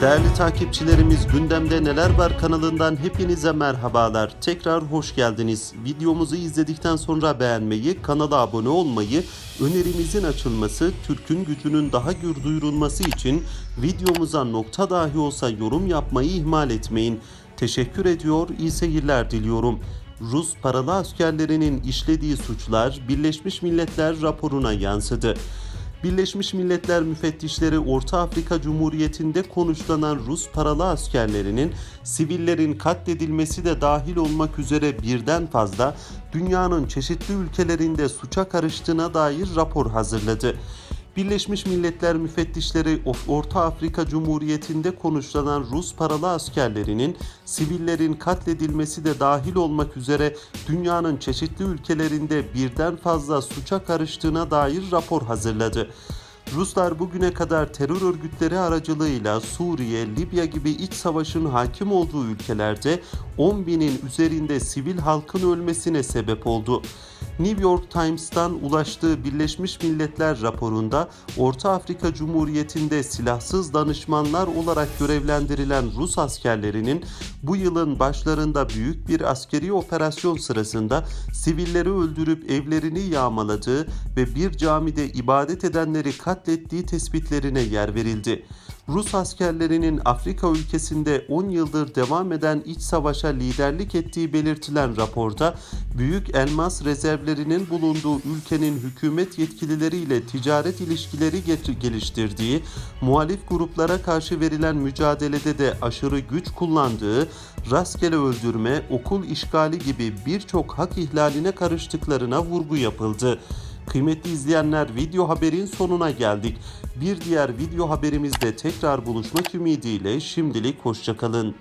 Değerli takipçilerimiz gündemde neler var kanalından hepinize merhabalar. Tekrar hoş geldiniz. Videomuzu izledikten sonra beğenmeyi, kanala abone olmayı, önerimizin açılması, Türk'ün gücünün daha gür duyurulması için videomuza nokta dahi olsa yorum yapmayı ihmal etmeyin. Teşekkür ediyor, iyi seyirler diliyorum. Rus paralı askerlerinin işlediği suçlar Birleşmiş Milletler raporuna yansıdı. Birleşmiş Milletler müfettişleri Orta Afrika Cumhuriyeti'nde konuşlanan Rus paralı askerlerinin sivillerin katledilmesi de dahil olmak üzere birden fazla dünyanın çeşitli ülkelerinde suça karıştığına dair rapor hazırladı. Birleşmiş Milletler müfettişleri Orta Afrika Cumhuriyeti'nde konuşlanan Rus paralı askerlerinin sivillerin katledilmesi de dahil olmak üzere dünyanın çeşitli ülkelerinde birden fazla suça karıştığına dair rapor hazırladı. Ruslar bugüne kadar terör örgütleri aracılığıyla Suriye, Libya gibi iç savaşın hakim olduğu ülkelerde 10 binin üzerinde sivil halkın ölmesine sebep oldu. New York Times'tan ulaştığı Birleşmiş Milletler raporunda Orta Afrika Cumhuriyeti'nde silahsız danışmanlar olarak görevlendirilen Rus askerlerinin bu yılın başlarında büyük bir askeri operasyon sırasında sivilleri öldürüp evlerini yağmaladığı ve bir camide ibadet edenleri katlettiği tespitlerine yer verildi. Rus askerlerinin Afrika ülkesinde 10 yıldır devam eden iç savaşa liderlik ettiği belirtilen raporda büyük elmas rezervlerinin bulunduğu ülkenin hükümet yetkilileriyle ticaret ilişkileri geliştirdiği, muhalif gruplara karşı verilen mücadelede de aşırı güç kullandığı, rastgele öldürme, okul işgali gibi birçok hak ihlaline karıştıklarına vurgu yapıldı. Kıymetli izleyenler video haberin sonuna geldik. Bir diğer video haberimizde tekrar buluşmak ümidiyle şimdilik hoşçakalın.